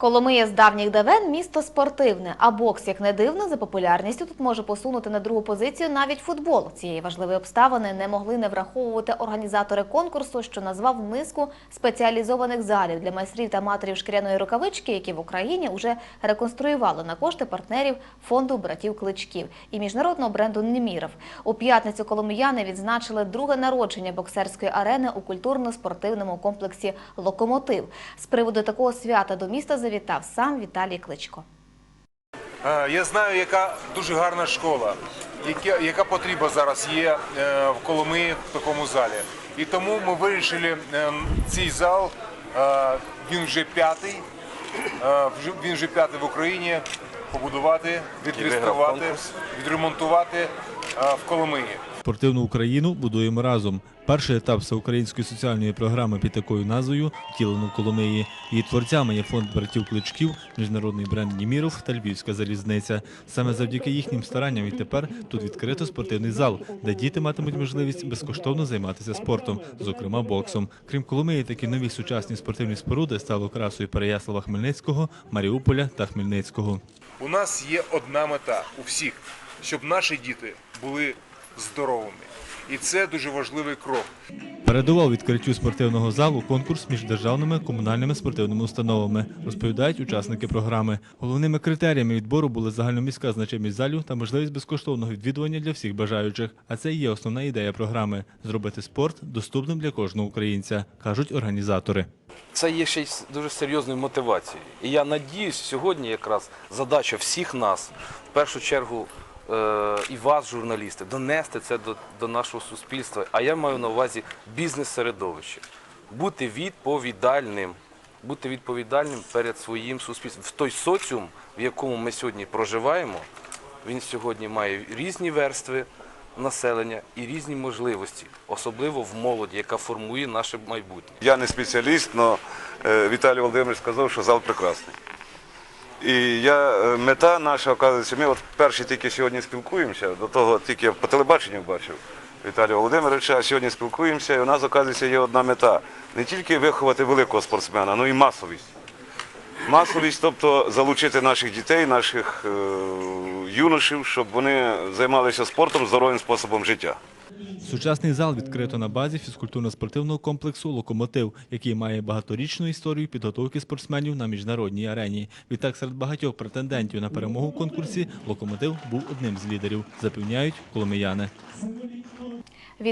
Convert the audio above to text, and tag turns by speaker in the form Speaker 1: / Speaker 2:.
Speaker 1: Коломия з давніх давен місто спортивне, а бокс, як не дивно, за популярністю тут може посунути на другу позицію навіть футбол. Цієї важливої обставини не могли не враховувати організатори конкурсу, що назвав низку спеціалізованих залів для майстрів та матерів шкіряної рукавички, які в Україні вже реконструювали на кошти партнерів фонду братів Кличків і міжнародного бренду Неміров. У п'ятницю коломияни відзначили друге народження боксерської арени у культурно-спортивному комплексі Локомотив. З приводу такого свята до міста завітав сам Віталій Кличко.
Speaker 2: Е, Я знаю, яка дуже гарна школа, яка, яка потреба зараз є е, в Коломиї в такому залі. І тому ми вирішили е, цей зал, він вже п'ятий, він вже п'ятий в Україні, побудувати, відреставрувати, відремонтувати в Коломиї.
Speaker 3: Спортивну Україну будуємо разом. Перший етап всеукраїнської соціальної програми під такою назвою втілено в Коломиї. Її творцями є фонд братів Кличків, міжнародний бренд Німіров та Львівська залізниця. Саме завдяки їхнім старанням відтепер тут відкрито спортивний зал, де діти матимуть можливість безкоштовно займатися спортом, зокрема боксом. Крім Коломиї, такі нові сучасні спортивні споруди стали окрасою Переяслава Хмельницького, Маріуполя та Хмельницького.
Speaker 2: У нас є одна мета у всіх, щоб наші діти були здоровими. І це дуже важливий крок.
Speaker 3: Передував відкриттю спортивного залу конкурс між державними комунальними спортивними установами, розповідають учасники програми. Головними критеріями відбору були загальноміська значимість залю та можливість безкоштовного відвідування для всіх бажаючих. А це і є основна ідея програми зробити спорт доступним для кожного українця, кажуть організатори.
Speaker 4: Це є ще й дуже серйозною мотивацією. І я надіюсь, сьогодні якраз задача всіх нас, в першу чергу і вас, журналісти, донести це до, до нашого суспільства. А я маю на увазі бізнес-середовище. Бути відповідальним. Бути відповідальним перед своїм суспільством. В той соціум, в якому ми сьогодні проживаємо, він сьогодні має різні верстви населення і різні можливості, особливо в молоді, яка формує наше майбутнє.
Speaker 5: Я не спеціаліст, але Віталій Володимирович сказав, що зал прекрасний. І я, е, мета наша, оказується, ми от перші тільки сьогодні спілкуємося, до того тільки я по телебаченню бачив Віталія Володимировича, а сьогодні спілкуємося, і у нас, оказується, є одна мета. Не тільки виховати великого спортсмена, але й масовість. Масовість, тобто залучити наших дітей, наших е, юношів, щоб вони займалися спортом здоровим способом життя.
Speaker 3: Сучасний зал відкрито на базі фізкультурно-спортивного комплексу Локомотив, який має багаторічну історію підготовки спортсменів на міжнародній арені. Відтак серед багатьох претендентів на перемогу в конкурсі Локомотив був одним з лідерів, запевняють коломияни.